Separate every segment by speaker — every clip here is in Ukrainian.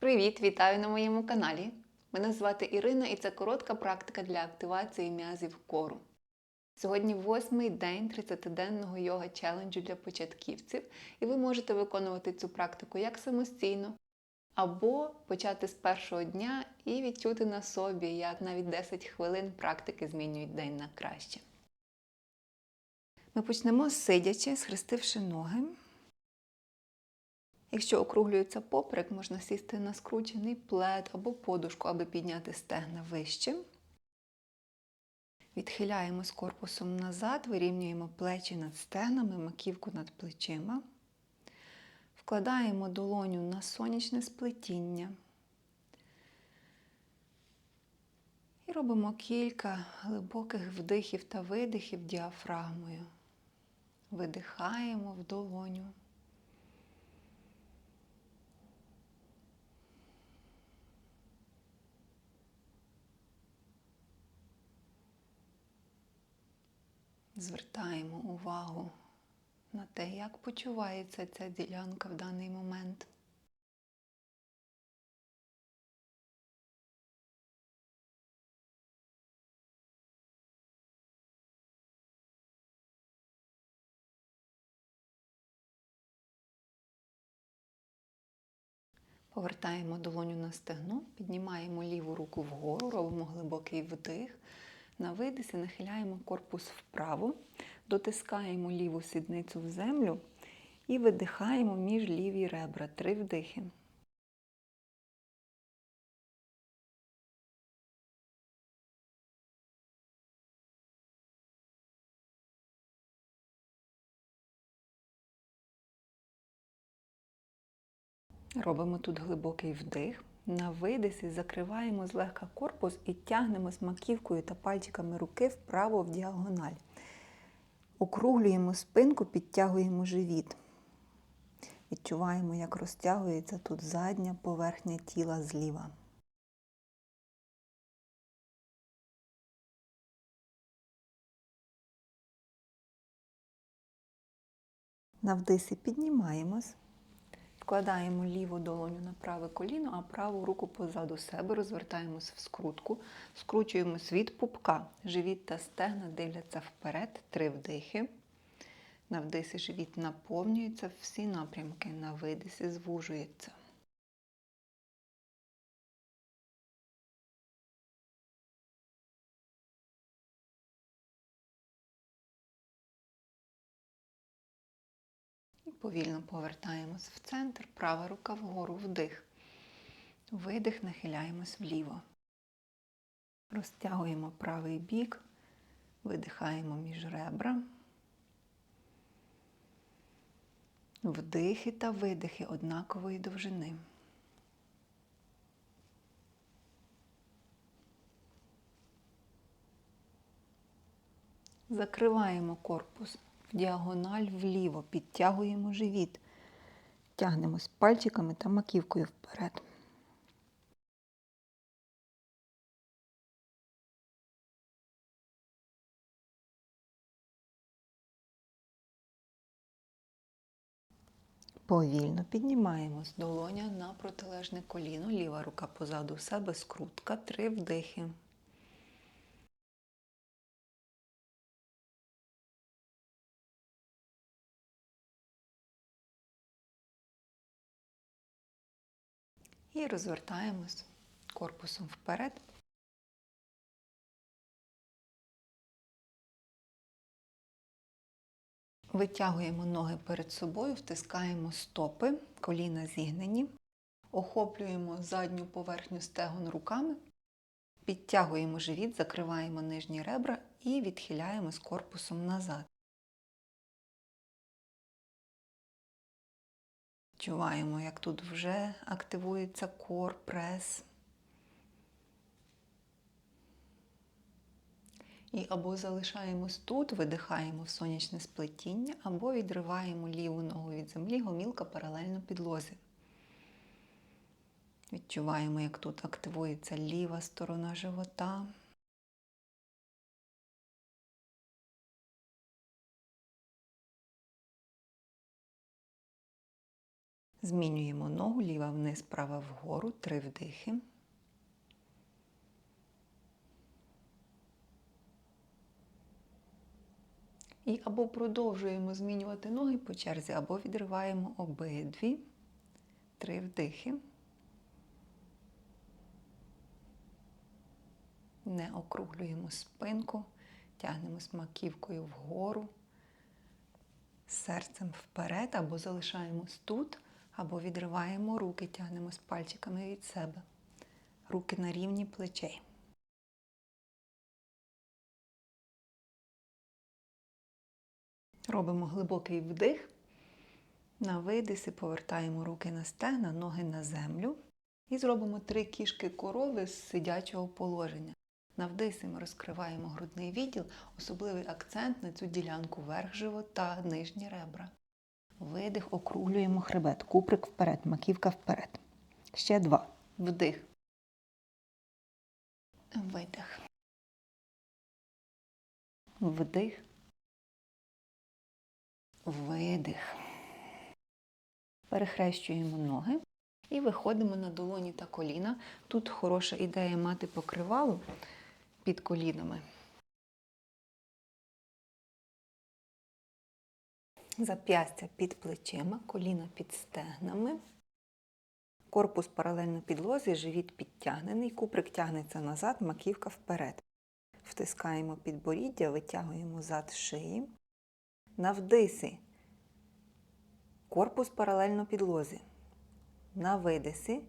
Speaker 1: Привіт, вітаю на моєму каналі. Мене звати Ірина і це коротка практика для активації м'язів кору. Сьогодні восьмий день 30-денного йога челенджу для початківців, і ви можете виконувати цю практику як самостійно, або почати з першого дня і відчути на собі, як навіть 10 хвилин практики змінюють день на краще. Ми почнемо сидячи, схрестивши ноги. Якщо округлюється поперек, можна сісти на скручений плед або подушку, аби підняти стегна вище. З корпусом назад, вирівнюємо плечі над стегнами, маківку над плечима. Вкладаємо долоню на сонячне сплетіння. І робимо кілька глибоких вдихів та видихів діафрагмою. Видихаємо в долоню. Звертаємо увагу на те, як почувається ця ділянка в даний момент. Повертаємо долоню на стегно, піднімаємо ліву руку вгору, робимо глибокий вдих. На видисі нахиляємо корпус вправо, дотискаємо ліву сідницю в землю і видихаємо між ліві ребра. Три вдихи. Робимо тут глибокий вдих. На видисі закриваємо злегка корпус і тягнемо з маківкою та пальчиками руки вправо в діагональ. Округлюємо спинку, підтягуємо живіт. Відчуваємо, як розтягується тут задня поверхня тіла зліва. На вдисі піднімаємось. Вкладаємо ліву долоню на праве коліно, а праву руку позаду себе, розвертаємось в скрутку, скручуємось від пупка. Живіт та стегна дивляться вперед, три вдихи. На вдисі живіт наповнюється, всі напрямки на видисі звужується. Повільно повертаємось в центр, права рука вгору вдих. Видих, нахиляємось вліво. Розтягуємо правий бік, видихаємо між ребра. Вдихи та видихи однакової довжини. Закриваємо корпус діагональ вліво, підтягуємо живіт, тягнемось пальчиками та маківкою вперед. Повільно піднімаємось. Долоня на протилежне коліно, ліва рука позаду себе, скрутка, три вдихи. І розвертаємось корпусом вперед. Витягуємо ноги перед собою, втискаємо стопи, коліна зігнені, охоплюємо задню поверхню стегон руками, підтягуємо живіт, закриваємо нижні ребра і відхиляємось корпусом назад. Відчуваємо, як тут вже активується кор, прес. І або залишаємось тут, видихаємо в сонячне сплетіння, або відриваємо ліву ногу від землі, гомілка паралельно підлозі. Відчуваємо, як тут активується ліва сторона живота. Змінюємо ногу, ліва вниз, права вгору, три вдихи. І або продовжуємо змінювати ноги по черзі, або відриваємо обидві. Три вдихи. Не округлюємо спинку, тягнемось маківкою вгору, серцем вперед, або залишаємось тут, або відриваємо руки, тягнемось пальчиками від себе. Руки на рівні плечей. Робимо глибокий вдих. На видиси повертаємо руки на стегна, ноги на землю. І зробимо три кішки корови з сидячого положення. На вдисі ми розкриваємо грудний відділ, особливий акцент на цю ділянку верх живота, нижні ребра. Видих, округлюємо хребет, куприк вперед, маківка вперед. Ще два. Вдих. Видих. Вдих. Видих. Перехрещуємо ноги і виходимо на долоні та коліна. Тут хороша ідея мати покривало під колінами. Зап'ястя під плечима, коліна під стегнами. Корпус паралельно підлозі, живіт підтягнений, куприк тягнеться назад, маківка вперед. Втискаємо підборіддя, витягуємо зад шиї. На вдисі корпус паралельно підлозі. На видисі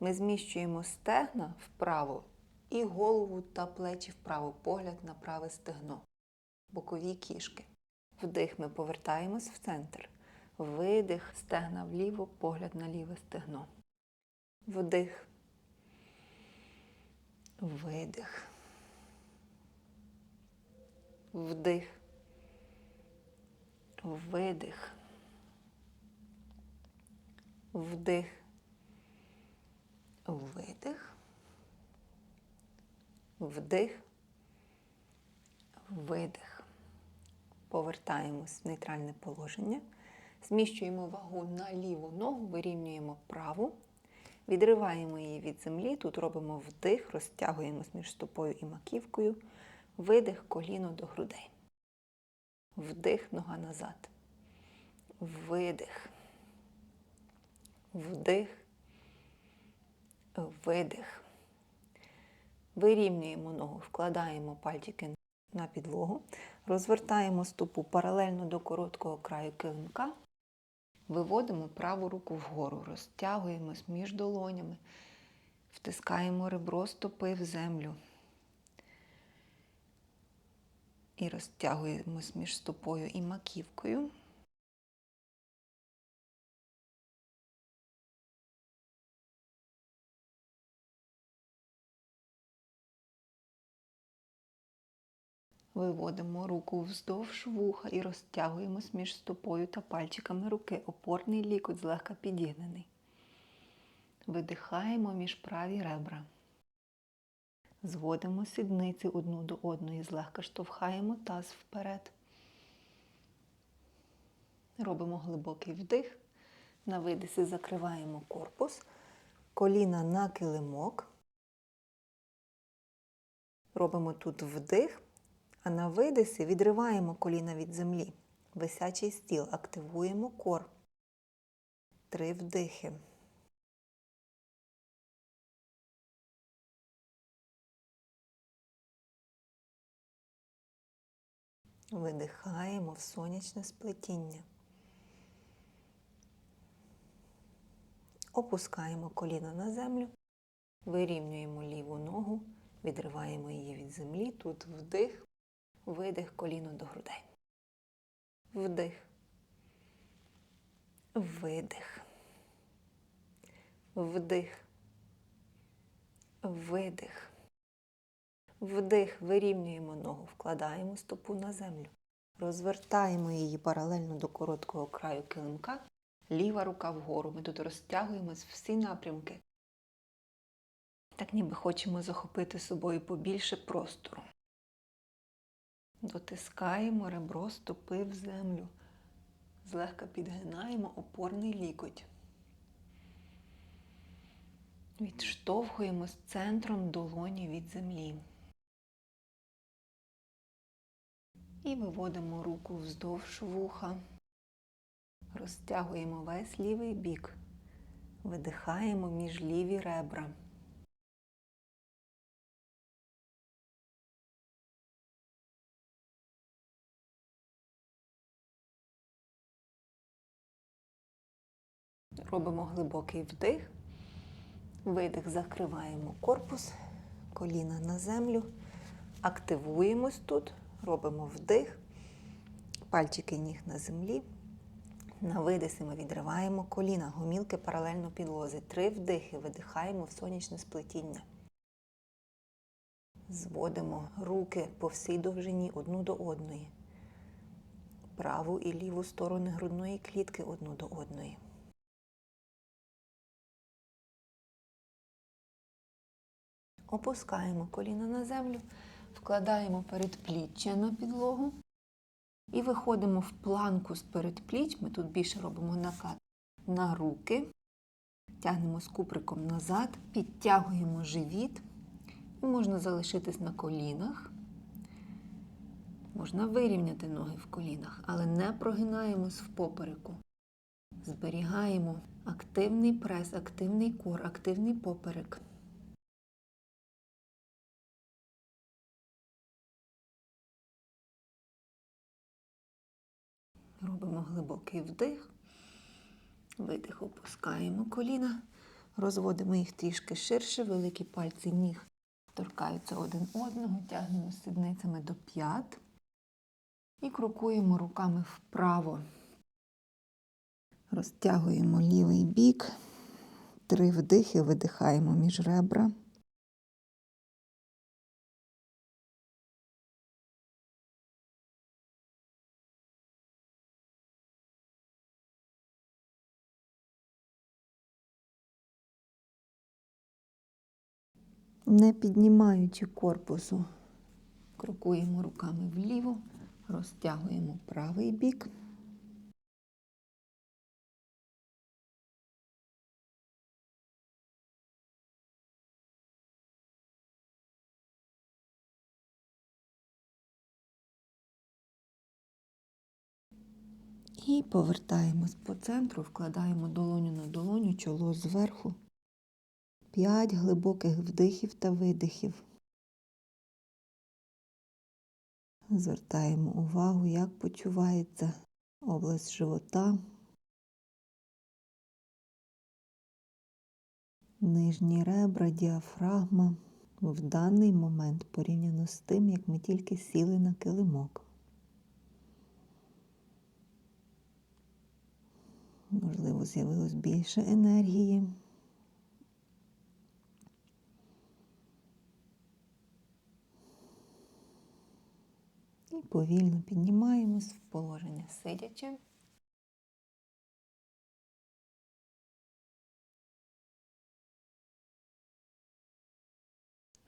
Speaker 1: ми зміщуємо стегна вправо і голову та плечі вправо, погляд на праве стегно, бокові кішки. Вдих ми повертаємось в центр. Видих, стегна вліво, погляд на ліве стегно. Вдих. Видих. Вдих. Видих. Вдих. Видих. Вдих. Видих. Повертаємось в нейтральне положення. Зміщуємо вагу на ліву ногу, вирівнюємо праву. Відриваємо її від землі. Тут робимо вдих, розтягуємось між стопою і маківкою. Видих коліно до грудей. Вдих, нога назад. Видих. Вдих. Видих. Вирівнюємо ногу, вкладаємо пальчики на підлогу, розвертаємо стопу паралельно до короткого краю килимка, виводимо праву руку вгору, розтягуємось між долонями, втискаємо ребро стопи в землю. І розтягуємось між стопою і маківкою. Виводимо руку вздовж вуха і розтягуємось між стопою та пальчиками руки. Опорний лікоть злегка підігнений. Видихаємо між праві ребра. Зводимо сідниці одну до одної, злегка штовхаємо таз вперед. Робимо глибокий вдих. На видисі закриваємо корпус, коліна на килимок. Робимо тут вдих. А на видисі відриваємо коліна від землі. Висячий стіл. Активуємо кор. Три вдихи. Видихаємо в сонячне сплетіння. Опускаємо коліна на землю. Вирівнюємо ліву ногу, відриваємо її від землі. Тут вдих. Видих коліно до грудей. Вдих. Видих. Вдих. Видих. Вдих. Вирівнюємо ногу, вкладаємо стопу на землю. Розвертаємо її паралельно до короткого краю килимка. Ліва рука вгору. Ми тут розтягуємось всі напрямки. Так ніби хочемо захопити собою побільше простору. Дотискаємо ребро стопи в землю. Злегка підгинаємо опорний лікоть. Відштовхуємось центром долоні від землі. І виводимо руку вздовж вуха. Розтягуємо весь лівий бік. Видихаємо між ліві ребра. Робимо глибокий вдих. Видих, закриваємо корпус, коліна на землю. Активуємось тут, робимо вдих, пальчики ніг на землі. На видисі ми відриваємо коліна, гомілки паралельно підлозі. Три вдихи видихаємо в сонячне сплетіння. Зводимо руки по всій довжині одну до одної. Праву і ліву сторони грудної клітки одну до одної. Опускаємо коліна на землю, вкладаємо передпліччя на підлогу і виходимо в планку з передпліч. Ми тут більше робимо накат на руки, тягнемо з куприком назад, підтягуємо живіт. І можна залишитись на колінах. Можна вирівняти ноги в колінах, але не прогинаємось в попереку. Зберігаємо активний прес, активний кор, активний поперек. Робимо глибокий вдих, видих, опускаємо коліна, розводимо їх трішки ширше, великі пальці ніг торкаються один одного, тягнемо сідницями до п'ят. І крокуємо руками вправо. Розтягуємо лівий бік, три вдихи, видихаємо між ребра. Не піднімаючи корпусу, крокуємо руками вліво, розтягуємо правий бік. І повертаємось по центру, вкладаємо долоню на долоню, чоло зверху. П'ять глибоких вдихів та видихів. Звертаємо увагу, як почувається область живота, нижні ребра, діафрагма в даний момент порівняно з тим, як ми тільки сіли на килимок. Можливо, з'явилось більше енергії. І повільно піднімаємось в положення сидячи.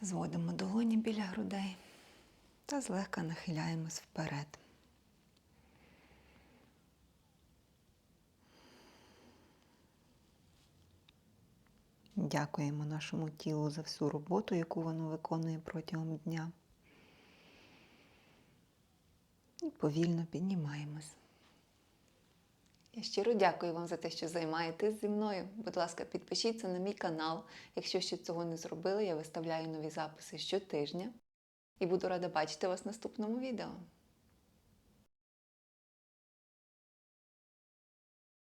Speaker 1: Зводимо долоні біля грудей та злегка нахиляємось вперед. Дякуємо нашому тілу за всю роботу, яку воно виконує протягом дня. І повільно піднімаємось. Я щиро дякую вам за те, що займаєтесь зі мною. Будь ласка, підпишіться на мій канал. Якщо ще цього не зробили, я виставляю нові записи щотижня. І буду рада бачити вас в наступному відео.